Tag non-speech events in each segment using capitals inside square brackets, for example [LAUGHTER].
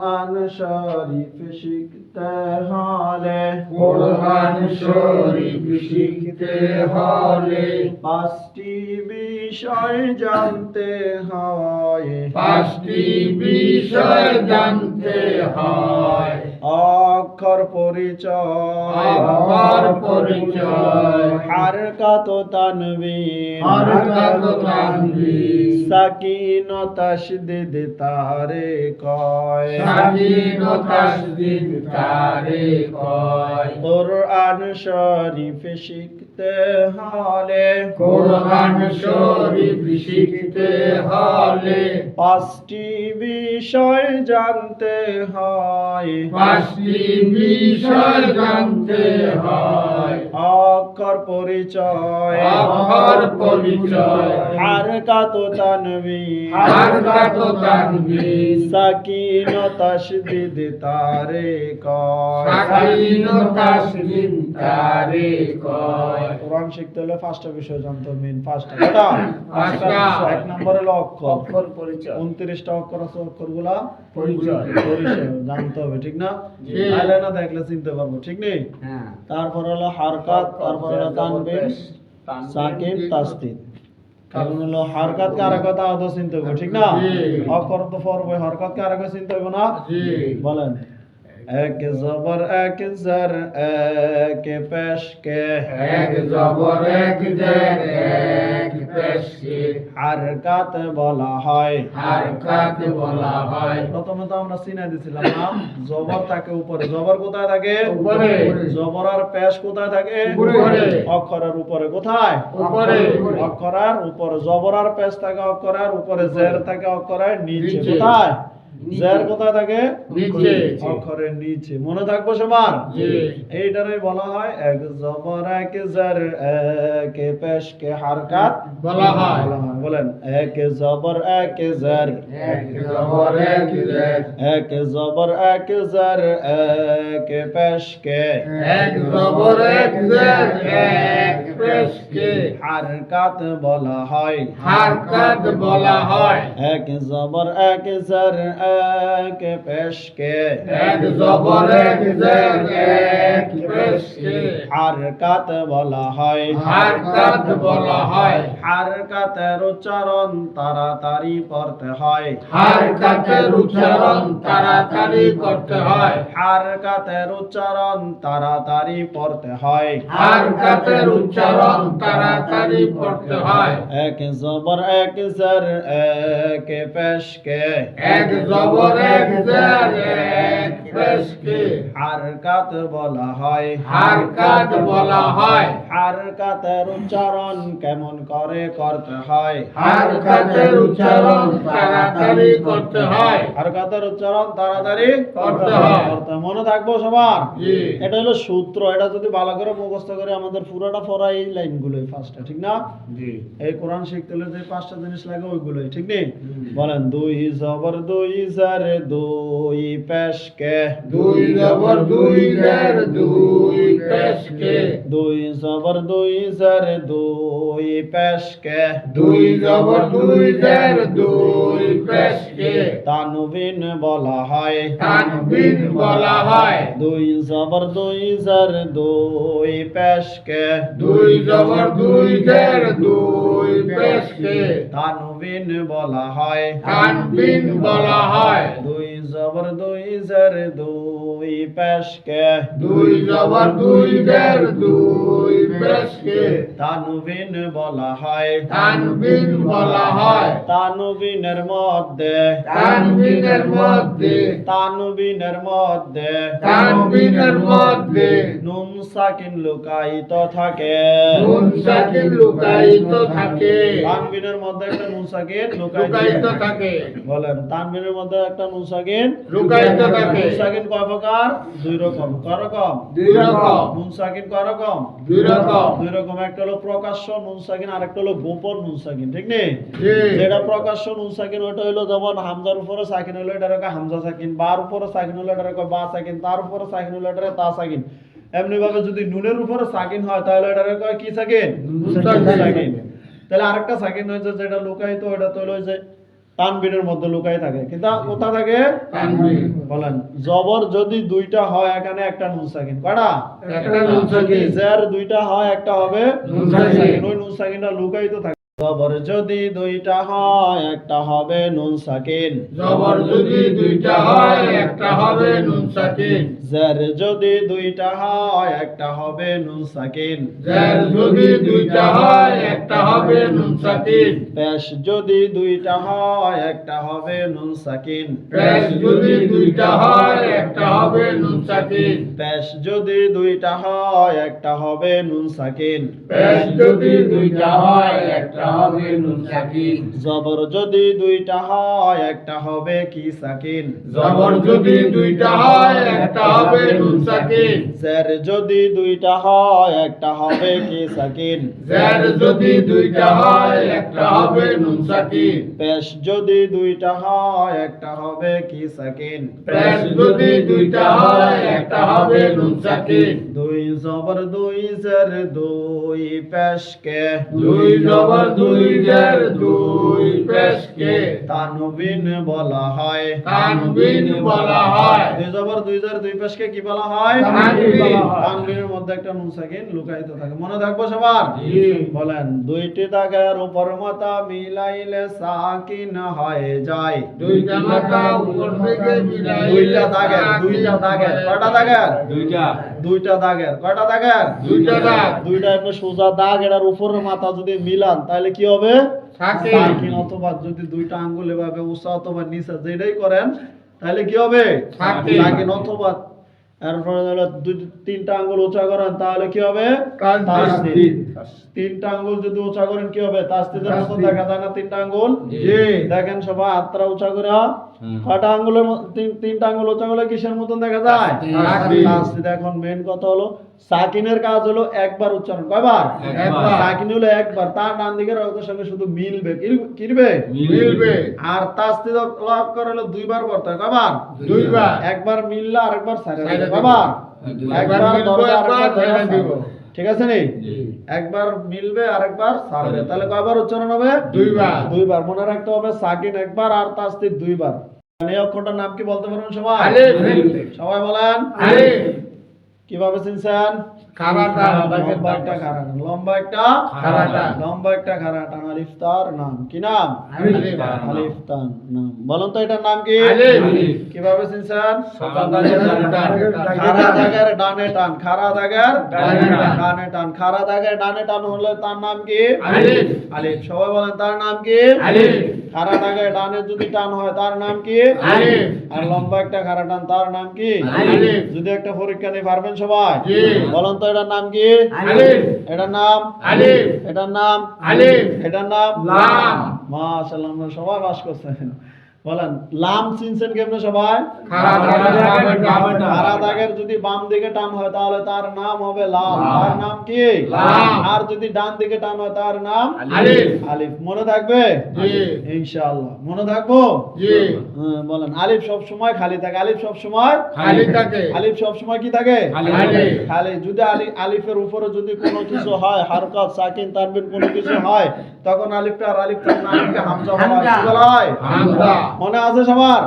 কোরআন শরীফ শিখতে হলে কোরআন শরীফ শিখতে হলে পাঁচটি বিষয় জানতে হয়। পাঁচটি বিষয় জানতে হয়। অক্ষর পরিচয়। অক্ষর পরিচয়। হারকাত তানবীর। হরকত তানবীর। সাকিন দে দে তারে কয়। স্বাধীন ও তাসদিদ তারে কয়? কোরআন শরীফ শিখতে হলে কোরআন শরীফ শিখতে হলে। পাঁচটি বিষয় জানতে হয়। পাঁচটি বিষয় জানতে হয়। অক্ষর পরিচয়। অক্ষর পরিচয়। হারকাত তানবীর। হরকত তানবীর। সাকিন ও তাশদীদ তারে কয়। ও তাসদিদ তারে কয়। কোরআন শিখতে হলে পাঁচটা বিষয় জানতে হবে মেন পাঁচটা। কটা এক নম্বরে অক্ষর। পরিচয়। উনত্রিশটা অক্ষর আছে অক্ষরগুলা পরিচয়। পরিচয় জানতে হবে ঠিক না? তাহলে না দেখলে চিনতে পারব ঠিক নেই? হ্যাঁ। তারপর হলো হারকাত তারপর হলো তানবিন সাকিন তাসদিদ কারণ হলো হারকাত কে আরেক কথা আদৌ চিনতে হবে ঠিক না? অক্ষর তো পড়ব হারকাত কে আরেক চিনতে হবে না? জি। বলেন। এক জবর এক জর এক পেশ কে এক জবর এক জের এক পেশকে। হারকাত বলা হয়। হারকাত বলা হয়। প্রথমে তো আমরা চিনে দিছিলাম না। জবর থাকে উপরে। জবর কোথায় থাকে? উপরে। জবর আর পেশ কোথায় থাকে? উপরে। অক্ষরের উপরে কোথায়? উপরে। অক্ষরের উপরে। জবর আর পেশ থাকে অক্ষরের উপরে। জের থাকে অক্ষরের নিচে। নিচে। কোথায়। জের কোথায় থাকে নিচে। অক্ষরের নিচে। মনে থাকব সবার? এইটারে বলা হয় এক জবর এক জের এক পেশ কে হারকাত। বলা হয়। বলেন এক জবর এক জের। এক জবর এক জের। এক জবর এক জের এক পেশ কে এক জবর এক জের এক পেশকে। হারকাত বলা হয়। হারকাত বলা হয়। এক জবর এক জের এক পেশ এক জবর এক জের এক পেশকে হারকাত বলা হয় হারকাত বলা হয় হারকাতের উচ্চারণ তাড়াতাড়ি পড়তে হয় হারকাতের উচ্চারণ তাড়াতাড়ি করতে হয় হারকাতের উচ্চারণ তাড়াতাড়ি পড়তে হয় হারকাতের উচ্চারণ তাড়াতাড়ি করতে হয় এক জবর এক জের এক পেশ কে এক জবর পেশকে হারকাত বলা হয়। হারকাত বলা হয়। হারকাতের উচ্চারণ কেমন করে করতে হয়? হারকাতের উচ্চারণ তাড়াতাড়ি করতে হয়। হারকাতের উচ্চারণ তাড়াতাড়ি করতে হয়। করতে মনে থাকব সবার? এটা হলো সূত্র। এটা যদি ভালো করে মুখস্থ করে আমাদের পুরোটা পড়া এই লাইনগুলোই ফার্স্টে ঠিক না? জি। এই কোরআন শিখতে হলে যে পাঁচটা জিনিস লাগে ওইগুলোই ঠিক নেই বলেন দুই জবর দুই জার দুই পেশ কে দুই জবর দুই জের দুই পেশকে। দুই জবর দুই জার দুই পেশ কে দুই জবর দুই জের দুই পেশকে। তানবিন বলা হয়। তানবিন বলা হয়। দুই জবর দুই জার দুই পেশ কে দুই জবর দুই জের দুই পেশকে। তানবিন বলা হয়। তানবিন বলা হয়। দুই জবর দুই জার দুই পেশ কে দুই জবর দুই জের দুই পেশকে। তানবিন বলা হয়। তানবিন বলা হয়। তানবিনের মধ্যে। তানবিনের মধ্যে। তানবিনের মধ্যে। তানবিনের মধ্যে। নুন সাকিন লুকায়িত থাকে। নুন সাকিন লুকায়িত থাকে। তানবিনের মধ্যে একটা নুন সাকিন লুকায়িত লুকায়িত থাকে। বলেন তানবিনের মধ্যে একটা নুন সাকিন লুকায়িত থাকে। নুন সাকিন কয় প্রকার? দুই রকম। দুই রকম। নুন সাকিন কয় রকম? দুই রকম। দুই রকম। একটা হলো প্রকাশ্য নুন সাকিন আরেকটা হলো গোপন নুন সাকিন ঠিক নেই যেটা প্রকাশ্য নুন সাকিন ওটা হলো যেমন হামজার উপরে সাকিন হলো এটা রেখে হামজা সাকিন বার উপরে সাকিন হলো এটা রেখে বা সাকিন তার উপরে সাকিন হলো এটা তা সাকিন। এমনি ভাবে যদি নুনের উপরে সাকিন হয় তাহলে এটা রেখে কি সাকিন? সাকিন। সাকিন। তাহলে আরেকটা সাকিন হয়েছে যেটা লুকায়িত ওটা তো হলো যে তানবিনের মধ্যে লুকাই থাকে। কিন্তু কোথা থাকে? বলেন জবর যদি দুইটা হয় এখানে একটা নুন সাকিন। কয়টা? একটা নুন সাকিন। যার দুইটা হয় একটা হবে নুন সাকিন। ওই নুন সাকিনটা লুকাই তো থাকে। জবর যদি দুইটা হয় একটা হবে নুন সাকিন। জবর যদি দুইটা হয় একটা হবে নুন সাকিন। জের যদি দুইটা হয় একটা হবে নুন সাকিন। জের যদি দুইটা হয় একটা হবে নুন সাকিন। পেশ যদি দুইটা হয় একটা হবে নুন সাকিন। পেশ যদি দুইটা হয় একটা হবে নুন সাকিন। পেশ যদি দুইটা হয় একটা হবে নুন সাকিন। পেশ যদি দুইটা হয় একটা জবর যদি দুইটা হয় একটা হবে কি সাকিন জবর যদি দুইটা হয় একটা হবে নুন সাকিন জের যদি দুইটা হয় একটা হবে কি সাকিন জের যদি দুইটা হয় একটা হবে নুন সাকিন পেশ যদি দুইটা হয় একটা হবে কি সাকিন পেশ যদি দুইটা হয় একটা হবে নুন সাকিন দুই জবর দুই জের দুই পেশকে। দুই জবর দুই জের দুই পেশকে তানবিন বলা হয়। তানবিন বলা হয়। দুই জবর দুই জের দুই পেশকে কি বলা হয়? তানবিন তানবিনের মধ্যে একটা নুন সাকিন লুকায়িত থাকে। মনে থাকব সবার? বলেন দুইটি দাগের উপর মাথা মিলাইলে সাকিন হয়ে যায়। দুইটা মাথা উপর থেকে মিলাইলে দুইটা দাগের দুইটা দাগের। কয়টা দাগের? দুইটা। দুইটা দাগের। কয়টা দাগের? দুইটা দাগ। দুইটা একটা সোজা দাগ এটার উপরের মাথা যদি মিলান তাহলে কি হবে? সাকিন। অথবা যদি দুইটা আঙ্গুল এভাবে উঁচা অথবা নিসা যেটাই করেন তাহলে কি হবে? সাকিন। অথবা তিনটা আঙ্গুল উঁচা করেন তাহলে কি হবে। তিনটা আঙ্গুল যদি উঁচা করেন কি হবে? তাস্তিদের মতো দেখা যায় না তিনটা আঙ্গুল? দেখেন সবাই হাতটা উঁচা করে। কয়টা আঙ্গুলের তিন- তিনটা আঙ্গুল উঁচা করলে কিসের মতন দেখা যায়। এখন মেন কথা হলো সাকিনের কাজ হলো একবার উচ্চারণ। কয়বার? সাকিন হলো একবার। তার ডান দিকের অক্ষরের সঙ্গে শুধু মিলবে। কিরবে মিলবে। আর তাসদিদ অক্ষর হলো দুইবার পড়তে হয় কয়বার? দুইবার। একবার মিললে আরেকবার সাইডে সাইডে দিবে। কয়বার? একবার একবার একবার আরেকবার দিব। ঠিক আছে নি? একবার মিলবে আরেকবার ছাড়বে তাহলে কয়বার উচ্চারণ হবে? দুইবার। দুইবার। মনে রাখতে হবে সাকিন একবার আর তাসদিদ দুইবার। এই অক্ষরটার নাম কি বলতে পারবেন সবাই? আলিফ। সবাই বলেন। আলিফ। কীভাবে চিনছেন? লম্বা একটা লম্বা একটা খারাটা। লম্বা একটা খারাটা। আলিফ তার নাম কি নাম? আলিফ। আলিফ। তার নাম। বলুন তো এটার নাম কি? কীভাবে চিনছেন? খারা দাগের ডানে টান। খারা দাগের ডানে টান। খারা দাগের ডানে টান হলে তার নাম কি? আলিফ। আলিফ। সবাই বলেন তার নাম কি? আলিফ। খারা দাগের ডানে যদি টান হয় তার নাম কি? আর লম্বা একটা খাড়া টান তার নাম কি? যদি একটা পরীক্ষা নিয়ে পারবেন সবাই? বলেন বলুন তো এটার নাম কি? এটার নাম? এটার নাম? এটার নাম? লাম। মাশাআল্লাহ সবাই বাস করছেন বলেন লাম চিনছেন কেমনে সবাই? দাগের যদি বাম দিকে টান হয় তাহলে তার নাম হবে লাম। তার নাম কি? আর যদি ডান দিকে টান হয় তার নাম? আলিফ। আলিফ। মনে থাকবে? ইনশাআল্লাহ। মনে থাকব? হ্যাঁ, বলেন আলিফ সব সময় খালি থাকে। আলিফ সব সময়? খালি থাকে। আলিফ সব সময় কি থাকে? খালি যদি আলিফের উপরে যদি কোনো কিছু হয় হারকাত সাকিন তানবিন কোনো কিছু হয় তখন আলিফটা আর আলিফটা না আলিফকে হামজা হয়। হয়? হামজা। মনে আছে সবার।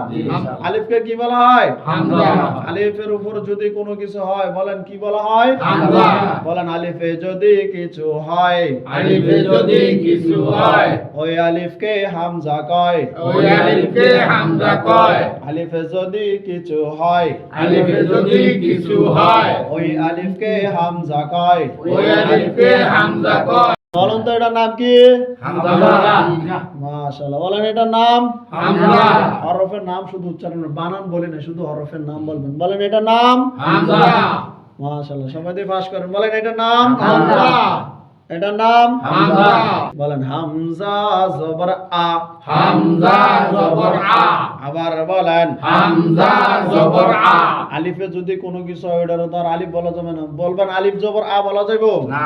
আলিফকে কি বলা হয়? হামজা। আলিফের উপর যদি কোনো কিছু হয় বলেন কি বলা হয়? হামজা। বলেন আলিফে যদি কিছু হয় আলিফে যদি কিছু হয়। ওই আলিফকে হামজা কয়। ওই আলিফকে হামজা কয়। আলিফে যদি কিছু হয় আলিফে যদি কিছু হয়। ওই আলিফকে হামজা কয়। ওই আলিফকে হামজা কয়। বলেন তো এটার নাম কি? হামজা বলেন এটার নাম? হরফের নাম শুধু উচ্চারণ বানান বলে না শুধু হরফের নাম বলবেন। বলেন এটার নাম? হামজা মাশাআল্লাহ। সবাই দিয়ে পাস করেন। বলেন এটার নাম? এটার নাম হামজা। বলেন হামজা জবর আ। হামজা জবর আ। আবার বলেন হামজা জবর আ। আলিফে যদি কোনো কিছু হয় ওটার তো আলিফ বলা যাবে না। বলবেন আলিফ জবর আ বলা যাইব? না।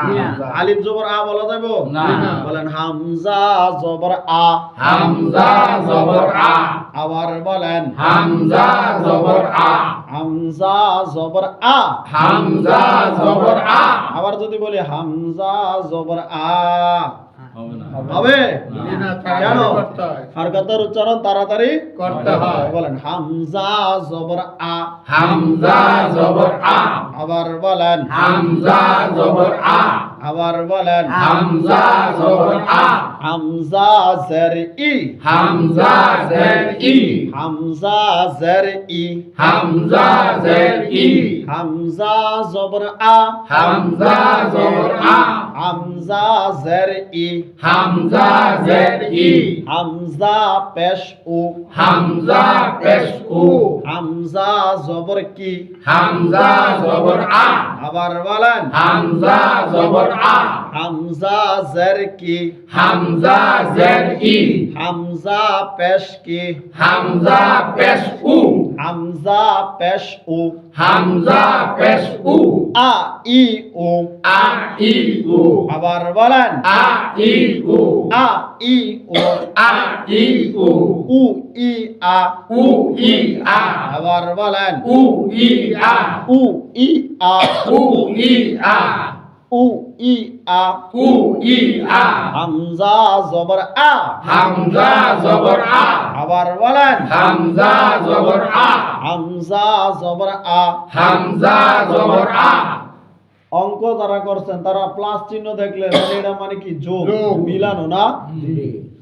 আলিফ জবর আ বলা যাইব? না। বলেন হামজা জবর আ। হামজা জবর আ। আবার বলেন হামজা জবর আ। হামজা জবর আ। হামজা জবর আ। আবার যদি বলি হামজা জবর আ। হবে কেন? হারকাতের উচ্চারণ তাড়াতাড়ি করতে হয়। বলেন হামজা জবর আ। হামজা জবর আ। আবার বলেন হামজা জবর আ। আবার বলেন হামজা জবর আ। হামজা জের ই। হামজা জের ই। হামজা জের ই। হামজা জের ই। হামজা জবর আ। হামজা জবর আ। হামজা জের ই হামজা জের ই হামজা পেশ উ হামজা পেশ উ হামজা জবর কি? হামজা জবর আ। আবার বলেন। হামজা জবর আ। হামজা জের কি? হামজা জের ই। হামজা পেশ কি? হামজা পেশ উ। হামজা পেশ উ। হামজা পেশ উ। আ ই উ। আ ই উ। আবার বলেন আ ই উ। আ ই উ। আ ই উ। উ ই আ। উ ই আ। আবার বলেন উ ই আ। উ ই আ। উ ই আ। উ ই আ উ ই আ হামজা জবর আ। হামজা জবর আ। আবার বলেন। হামজা জবর আ। হামজা জবর আ। হামজা জবর আ। অঙ্ক যারা করছেন তারা প্লাস চিহ্ন দেখলে [COUGHS] মানে এটা মানে কি? যোগ। মিলানো না?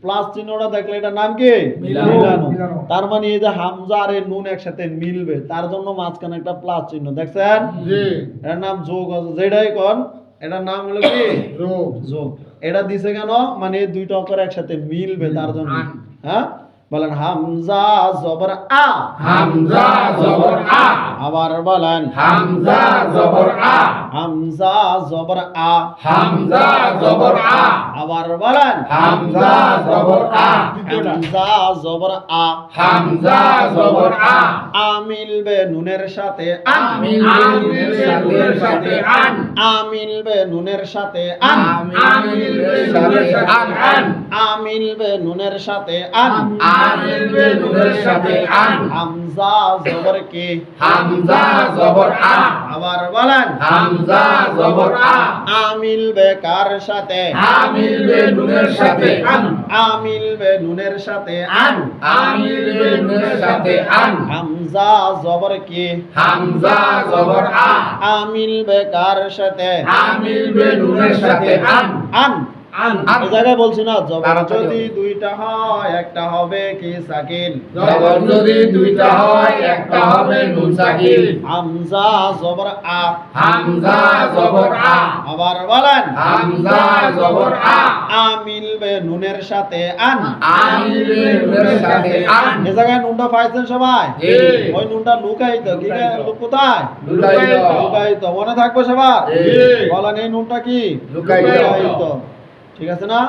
প্লাস চিহ্নটা দেখলে এটা নাম কি? মিলানো। তার মানে এই যে হামজা আর এই নুন একসাথে মিলবে তার জন্য মাঝখানে একটা প্লাস চিহ্ন দেখছেন? জি। এটার নাম যোগ আছে। যেটাই কোন? এটার নাম হলো কি? [COUGHS] যোগ যোগ এটা দিছে কেন? মানে দুইটা অক্ষর একসাথে মিলবে তার জন্য। হ্যাঁ? বলেন হামজা জবর আ। হামজা জবর আ। আবার বলেন হামজা জবর আ। হামজা জবর আ। হামজা জবর আ। আবার বলেন হামজা জবর আ। হামজা জবর আ। হামজা জবর আ। আ মিলবে নুনের সাথে আমিনের সাথে আন। আ মিলবে নুনের সাথে আন। আমিনের সাথে আন। আন আ নুনের সাথে আন। আমিনের নুনের সাথে আন। হামজা জবর কি? হামজা জবর আ। আবার বলেন। হামজা জবর আ। আ মিলবে কার সাথে? আমিলবে নুনের সাথে আন। আ মিলবে নুনের সাথে আন। আমিলবে নুনের সাথে আন। হামজা জবর কি? হামজা জবর আ। আ মিলবে কার সাথে? আমিলবে নুনের সাথে আন। আন। আন। এই জায়গায় বলছি না জবর যদি দুইটা হয় একটা হবে কি সাকিন জবর যদি দুইটা হয় একটা হবে নুন সাকিন হামজা জবর আ। হামজা জবর আ। আবার বলেন। হামজা জবর আ। আ মিলবে নুনের সাথে আন। আমিলবে নুনের সাথে আন। এ জায়গায় নুনটা পাইছেন সবাই? ওই নুনটা লুকাইতো কি কোথায় লুকাইতো। লুকাইতো মনে থাকবে সবার? বলেন এই নুনটা কি? লুকাইতো। ঠিক আছে না?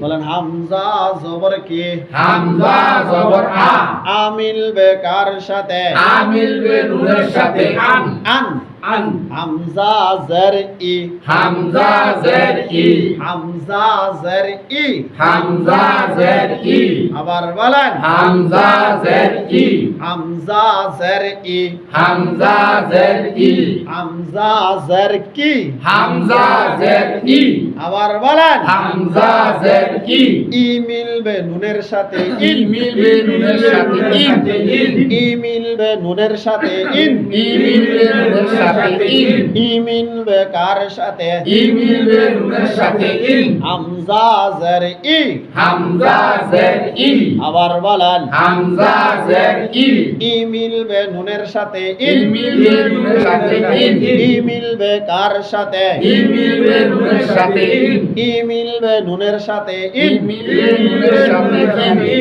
বলেন হামজা জবর কি? হামজা জবর আ। আমিল বেকার সাথে? আমিল বে নুনের সাথে। আন। আন। আন হামজা জের ই হামজা জের ই হামজা জের ই হামজা জের ই আবার বলেন হামজা জের ই হামজা জের ই হামজা জের ই হামজা জের কি হামজা জের ই আবার বলেন হামজা জের ই ই মিলবে নুনের সাথে ই ইন মিলবে নুনের সাথে ইন ই মিলবে নুনের সাথে ইন ই মিলবে নুনের সাথে ইন ই মিলবে কার সাথে? ই মিলবে নুনের সাথে ইন হামজা জের ই। হামজা জের ই। আবার বলেন হামজা জের ই। ই মিলবে নুনের সাথে ইন মিলবে নুনের সাথে ইন ই মিলবে কার সাথে? ই মিলবে নুনের সাথে ইন ই মিলবে নুনের সাথে ইন মিলবে নুনের সাথে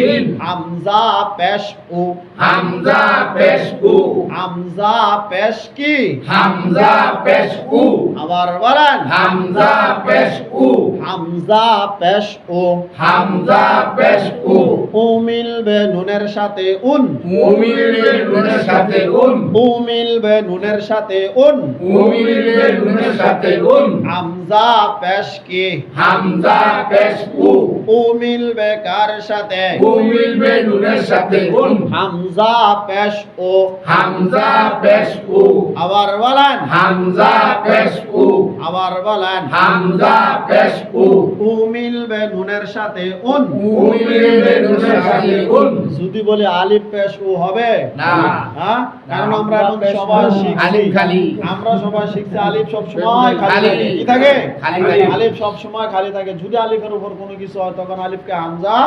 ইন হামজা পেশ উ। হামজা পেশ উ। হামজা পেশ কি? হামজা পেশ উ আবার বলেন হামজা পেশ উ হামজা পেশ উ হামজা পেশ উ উ মিলবে নুনের সাথে উন। উ মিলবে নুনের সাথে উন। উ মিলবে নুনের সাথে উন। উ মিলবে নুনের সাথে উন। হামজা পেশ কি? হামজা পেশ উ উ মিলবে কার সাথে? উ মিলবে নুনের সাথে উন। হামজা পেশ ও। হামজা পেশ উ আবার বলেন। হামজা পেশ উ আবার বলেন। হামজা পেশ উ উ মিলবে নুনের সাথে উন। উ মিলবে নুনের সাথে উন। যদি বলি আলিফ পেশ উ হবে? না। হ্যাঁ? কারণ আমরা এখন সবাই শিখছি। আলিফ খালি। আমরা সবাই শিখছি আলিফ সব সময় খালি। কি থাকে? খালি আলিফ সব সময় খালি থাকে। যদি আলিফের উপর কোনো কিছু হয় তখন আলিফকে হামজা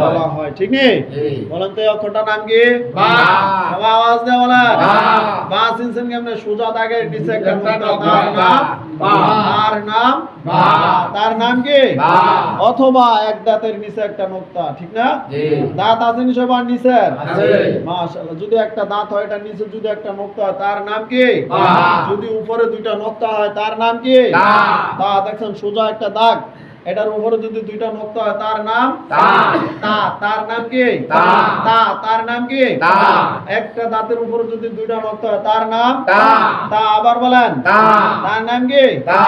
বলা হয়। ঠিক নেই বলেন তো এই অক্ষরটার নাম কি? বা। সবাই আওয়াজ দিয়ে বলেন। বা। চিনছেন কেমনে? সোজা দাগের নিচে একটা বা। তার নাম বা। তার নাম কি? অথবা এক দাঁতের নিচে একটা নোক্তা ঠিক না? দাঁত আছে সবার। মাশাআল্লাহ যদি একটা দাঁত হয় এটা নিচে যদি একটা নোক্তা হয় তার নাম কি? যদি উপরে দুইটা নোক্তা হয় তার নাম কি? তা। দেখছেন সোজা একটা দাগ। এটার উপরে যদি দুইটা নোক্তা হয় তার নাম? তা। তার নাম কি? তা। তার নাম কি? একটা দাঁতের উপরে যদি দুইটা নোক্তা হয় তার নাম? তা। আবার বলেন। তার নাম কি। তা।